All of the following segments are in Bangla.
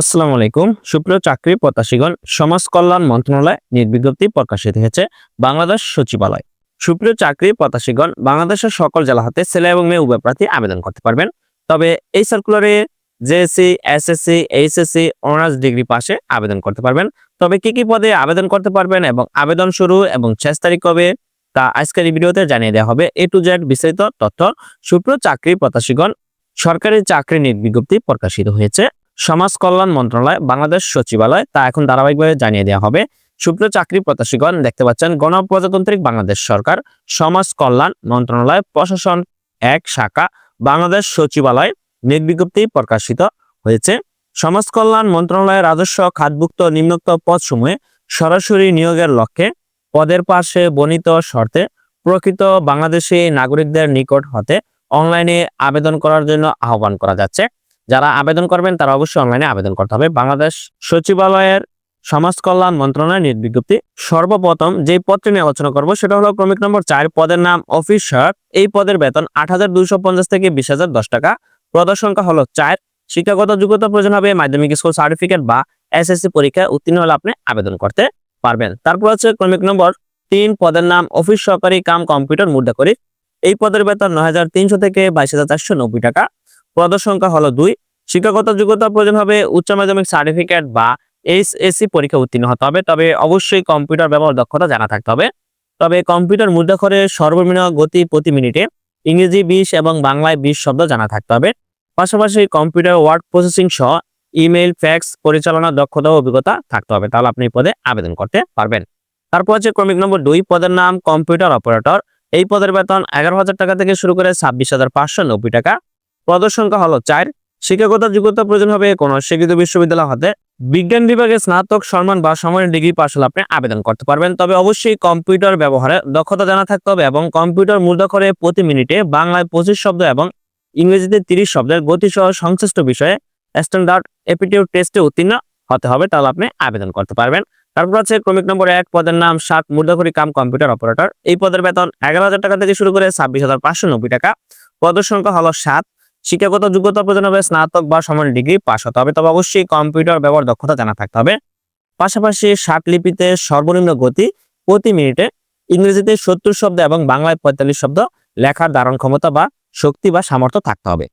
আসসালামু আলাইকুম। সুপ্রিয় চাকরি প্রত্যাশীগণ, সমাজ কল্যাণ মন্ত্রণালয় নির্বিজ্ঞপ্তি প্রকাশিত হয়েছে বাংলাদেশ সচিবালয়। সুপ্রিয় চাকরি প্রত্যাশীগণ, বাংলাদেশের সকল জেলা হাতে ছেলে এবং মেয়ে উভয় প্রার্থী আবেদন করতে পারবেন। তবে এই সার্কুলারে JSC, SSC, HSC, honours degree পাশে আবেদন করতে পারবেন। তবে কি কি পদে আবেদন করতে পারবেন এবং আবেদন শুরু এবং শেষ তারিখ কবে, তা আজকের এই ভিডিওতে জানিয়ে দেওয়া হবে। এ টু জেড বিস্তারিত তথ্য সুপ্রিয় চাকরি প্রত্যাশীগণ, সরকারি চাকরি নির্বিজ্ঞপ্তি প্রকাশিত হয়েছে। সমাজ কল্যাণ মন্ত্রণালয়, বাংলাদেশ সচিবালয়, তা এখন ধারাবাহিকভাবে জানিয়ে দেওয়া হবে। সুপ্রিয় চাকরি প্রত্যাশীগণ, দেখতে পাচ্ছেন গণপ্রজাতান্ত্রিক বাংলাদেশ সরকার, সমাজ কল্যাণ মন্ত্রণালয়, প্রশাসন এক শাখা, বাংলাদেশ সচিবালয় নির্বিজ্ঞপ্তি প্রকাশিত হয়েছে। সমাজ কল্যাণ মন্ত্রণালয়ের রাজস্ব খাতভুক্ত নিম্নোক্ত পদসমূহে সরাসরি নিয়োগের লক্ষ্যে পদের পাশে বর্ণিত শর্তে প্রকৃত বাংলাদেশি নাগরিকদের নিকট হতে অনলাইনে আবেদন করার জন্য আহ্বান করা যাচ্ছে। যারা আবেদন করবেন, তারা অবশ্যই অনলাইনে আবেদন করতে হবে। বাংলাদেশ সচিবালয়ের সমাজ কল্যাণ মন্ত্রণালয়ের নির্বিজ্ঞপ্তি সর্বপ্রথম যে পদটি নিয়ে আলোচনা করব, সেটা হলো ক্রমিক নম্বর চার, পদের নাম অফিস সহায়ক এই পদের বেতন আট হাজার দুইশো পঞ্চাশ থেকে বিশ টাকা। পদের সংখ্যা হলো চার। শিক্ষাগত যোগ্যতা প্রয়োজন হবে মাধ্যমিক স্কুল সার্টিফিকেট বা এসএসসি পরীক্ষায় উত্তীর্ণ হলে আপনি আবেদন করতে পারবেন। তারপর হচ্ছে ক্রমিক নম্বর তিন, পদের নাম অফিস সহকারী কাম কম্পিউটার মুদ্রা করি। এই পদের বেতন নয় হাজার তিনশো থেকে বাইশ টাকা। পদের সংখ্যা হলো দুই। শিক্ষাগত যোগ্যতা প্রয়োজন হবে উচ্চ মাধ্যমিক সার্টিফিকেট বা এইচএসসি পরীক্ষা উত্তীর্ণ হতে হবে। তবে অবশ্যই কম্পিউটার ব্যবহার দক্ষতা জানা থাকতে হবে। তবে কম্পিউটার মুদ্রাক্ষরে সর্বনিম্ন গতি প্রতি মিনিটে ইংরেজি, বিশ এবং বাংলায় বিশ শব্দ জানা থাকতে হবে। পাশাপাশি কম্পিউটার ওয়ার্ড প্রসেসিং সহ ইমেল ফ্যাক্স পরিচালনার দক্ষতা ও অভিজ্ঞতা থাকতে হবে। তাহলে আপনি পদে আবেদন করতে পারবেন। তারপর হচ্ছে ক্রমিক নম্বর দুই, পদের নাম কম্পিউটার অপারেটর এই পদের বেতন এগারো হাজার টাকা থেকে শুরু করে ছাব্বিশ হাজার পাঁচশো নব্বই টাকা। পদের সংখ্যা হলো চার শিক্ষাগত যোগ্যতা প্রয়োজন হবে কোনো স্বীকৃত বিশ্ববিদ্যালয় হতে। বিজ্ঞান বিভাগে স্নাতক সম্মান বা সমানের ডিগ্রি পাশ হলে আপনি আবেদন করতে পারবেন। তবে অবশ্যই কম্পিউটার ব্যবহারে দক্ষতা জানা থাকতে হবে এবং কম্পিউটার মুদ্রাক্ষরে প্রতি মিনিটে বাংলায় পঁচিশ শব্দ এবং ইংরেজিতে তিরিশ শব্দের গতি সহ সংশ্লিষ্ট বিষয়ে স্ট্যান্ডার্ড এপিটিউড টেস্টে উত্তীর্ণ হতে হবে, তাহলে আপনি আবেদন করতে পারবেন। তারপর আছে ক্রমিক নম্বর এক, পদের নাম সাত মুদ্রাক্ষরী কাম কম্পিউটার অপারেটর। এই পদের বেতন এগারো টাকা থেকে শুরু করে ছাব্বিশ টাকা। পদের সংখ্যা হলো সাত শিক্ষাগত যোগ্যতা প্রয়োজন হবে স্নাতক বা সমান ডিগ্রি পাস হতে হবে। তবে অবশ্যই কম্পিউটার ব্যবহার দক্ষতা জানা থাকতে হবে। পাশাপাশি লিপিতে সর্বনিম্ন গতি প্রতি মিনিটে ইংরেজিতে সত্তর শব্দ এবং বাংলায় পঁয়তাল্লিশ শব্দ লেখার ধারণ ক্ষমতা বা শক্তি বা সামর্থ্য থাকতে হবে।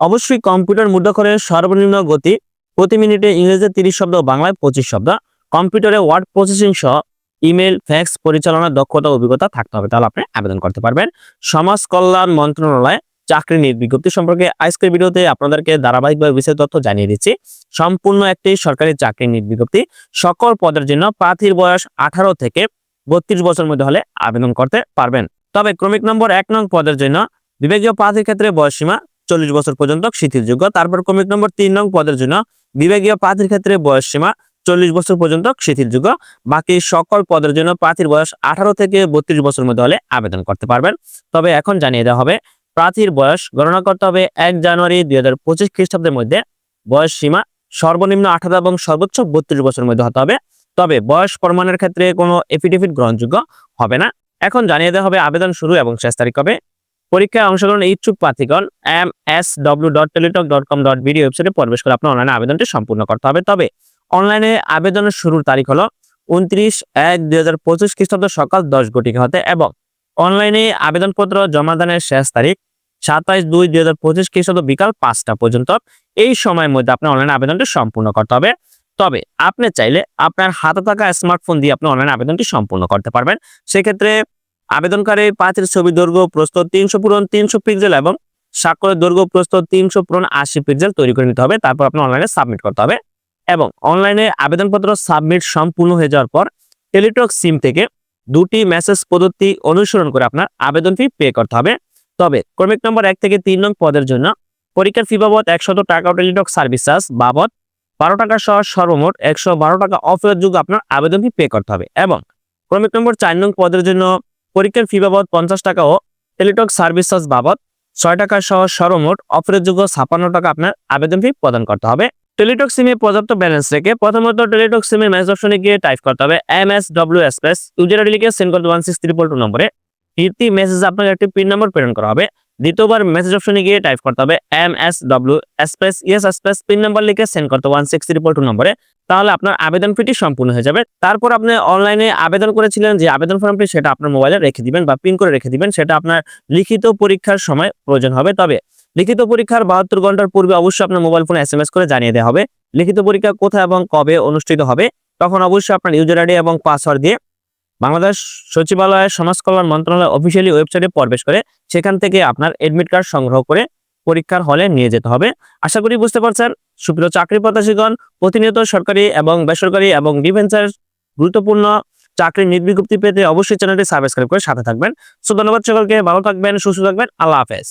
অবশ্যই কম্পিউটার মুদ্রাক্ষরের সর্বনিম্ন গতি প্রতি মিনিটে ইংরেজিতে তিরিশ শব্দ, বাংলায় পঁচিশ শব্দ, কম্পিউটারে ওয়ার্ড প্রসেসিং সহ ইমেল, ফ্যাক্স পরিচালনার দক্ষতা অভিজ্ঞতা থাকতে হবে। তাহলে আপনি আবেদন করতে পারবেন। সমাজ কল্যাণ মন্ত্রণালয় চাকরি নিয়োগ বিজ্ঞপ্তি সম্পর্কে আজকের ভিডিওতে আপনাদেরকে ধারাবাহিকভাবে বিশেষ তথ্য জানিয়ে দিচ্ছি। সম্পূর্ণ একটি সরকারি চাকরি নিয়োগ বিজ্ঞপ্তি। সকল পদের জন্য প্রার্থীর বয়স আঠারো থেকে বত্রিশ বছর মধ্যে হলে আবেদন করতে পারবেন। তবে ক্রমিক নম্বর এক নং পদের জন্য বিভাগীয় প্রার্থীর ক্ষেত্রে বয়স সীমা চল্লিশ বছর পর্যন্ত শিথিলযোগ্য। তারপর ক্রমিক নম্বর তিন নং পদের জন্য বিভাগীয় প্রার্থীর ক্ষেত্রে বয়স সীমা চল্লিশ বছর পর্যন্ত শিথিলযোগ্য। বাকি সকল পদের জন্য প্রার্থীর বয়স আঠারো থেকে বত্রিশ বছর মধ্যে হলে আবেদন করতে পারবেন। তবে এখন জানিয়ে দেওয়া হবে প্রার্থীর বয়স গণনা করতে হবে এক জানুয়ারি দুই হাজার পঁচিশ খ্রিস্টাব্দের মধ্যে। বয়স সীমা সর্বনিম্ন আঠারো এবং সর্বোচ্চ বত্রিশ বছরের মধ্যে হতে হবে। তবে বয়স প্রমাণের ক্ষেত্রে কোনো এফিডেভিট গ্রহণযোগ্য হবে না। এখন জানিয়ে দেওয়া হবে আবেদন শুরু এবং শেষ তারিখ হবে পরীক্ষায় অংশগ্রহণ ইচ্ছুক প্রার্থীগণ M S W dot teletalk dot com dot BD ওয়েবসাইটে প্রবেশ করে আপনার অনলাইনে আবেদনটি সম্পূর্ণ করতে হবে। তবে অনলাইনে আবেদনের শুরুর তারিখ হলো উনত্রিশ এক দুই হাজার পঁচিশ খ্রিস্টাব্দ সকাল দশ ঘটিকা হতে এবং অনলাইনে আবেদনপত্র জমাদানের শেষ তারিখ সাতাইশ দুই দুই হাজার পঁচিশ খ্রিস্টাব্দ বিকাল পাঁচটা পর্যন্ত। এই সময়ের মধ্যে আপনার অনলাইন আবেদনটি সম্পূর্ণ করতে হবে। তবে আপনি চাইলে আপনার হাতে থাকা স্মার্টফোন দিয়ে আপনি অনলাইন আবেদনটি সম্পূর্ণ করতে পারবেন। সেক্ষেত্রে আবেদনকারী পাঁচের ছবি, দৈর্ঘ্য প্রস্তুত তিনশো পূরণ তিনশো পিক্সেল এবং স্বাক্ষরের দৈর্ঘ্য প্রস্তুত তিনশো পূরণ আশি পিক্সেল তৈরি করে নিতে হবে। তারপর আপনি অনলাইনে সাবমিট করতে হবে। এবং অনলাইনে আবেদনপত্র সাবমিট সম্পূর্ণ হয়ে যাওয়ার পর টেলিটক সিম থেকে দুটি মেসেজ পদ্ধতি অনুসরণ করে আপনার আবেদন ফি পে করতে হবে। তবে ক্রমিক নম্বর এক থেকে তিন নং পদের জন্য পরীক্ষার ফি বাবদ একশত টাকা টেলিটক সার্ভিস চার্জ বাবদ বারো টাকা সহ সর্বমোট একশো বারো টাকা অফেরতযোগ্য আপনার আবেদন ফি পে করতে হবে এবং ক্রমিক নম্বর চার নং পদের জন্য পরীক্ষার ফি বাবদ পঞ্চাশ টাকা ও টেলিটক সার্ভিস চার্জ বাবদ ছয় টাকা সহ সর্বমোট অফেরতযোগ্য ছাপান্ন টাকা আপনার আবেদন ফি প্রদান করতে হবে। টেলিটক সিমে পর্যাপ্ত ব্যালেন্স রেখে প্রথমত টেলিটক সিমের মেসেজ অপশনে গিয়ে টাইপ করতে হবে M S W space user ID send করতে ওয়ান সিক্স থ্রি টু নম্বরে। ফিরতি মেসেজ আপনাকে একটি পিন নম্বর প্রেরণ করা হবে। দ্বিতীয়বার মেসেজ অপশনে গিয়ে টাইপ করতে হবে M S W space ES space pin number লিখে সেন্ড করতে ওয়ান সিক্স ত্রিপল টু নম্বরে। তাহলে আপনার আবেদন ফিটি সম্পূর্ণ হয়ে যাবে। তারপর আপনি অনলাইনে আবেদন করেছিলেন, যে আবেদন ফর্মটি সেটা আপনার মোবাইলে রেখে দিবেন বা পিন করে রেখে দিবেন, সেটা আপনার লিখিত পরীক্ষার সময় প্রয়োজন হবে। তবে লিখিত পরীক্ষার বাহাত্তর ঘণ্টার পূর্বে অবশ্যই আপনার মোবাইল ফোনে এস করে জানিয়ে দেওয়া হবে। লিখিত পরীক্ষা কোথায় এবং কবে অনুষ্ঠিত হবে? তখন অবশ্যই আপনার ইউজার আইডি এবং পাসওয়ার্ড দিয়ে বাংলাদেশ সচিবালয়ের সমাজ কল্যাণ মন্ত্রণালয় অফিসিয়ালি ওয়েবসাইটে প্রবেশ করে সেখান থেকে আপনার এডমিট কার্ড সংগ্রহ করে পরীক্ষার হলে নিয়ে যেতে হবে। আশা করি বুঝতে পারছেন। সুপ্রিয় চাকরি প্রত্যাশীগণ, প্রতিনিয়ত সরকারি এবং বেসরকারি এবং ডিফেন্সের গুরুত্বপূর্ণ চাকরির নির্বিজ্ঞপ্তি পেতে অবশ্যই চ্যানেলটি সাবস্ক্রাইব করে সাথে থাকবেন। সো ধন্যবাদ সকলকে, ভালো থাকবেন, সুস্থ থাকবেন, আল্লাহ হাফেজ।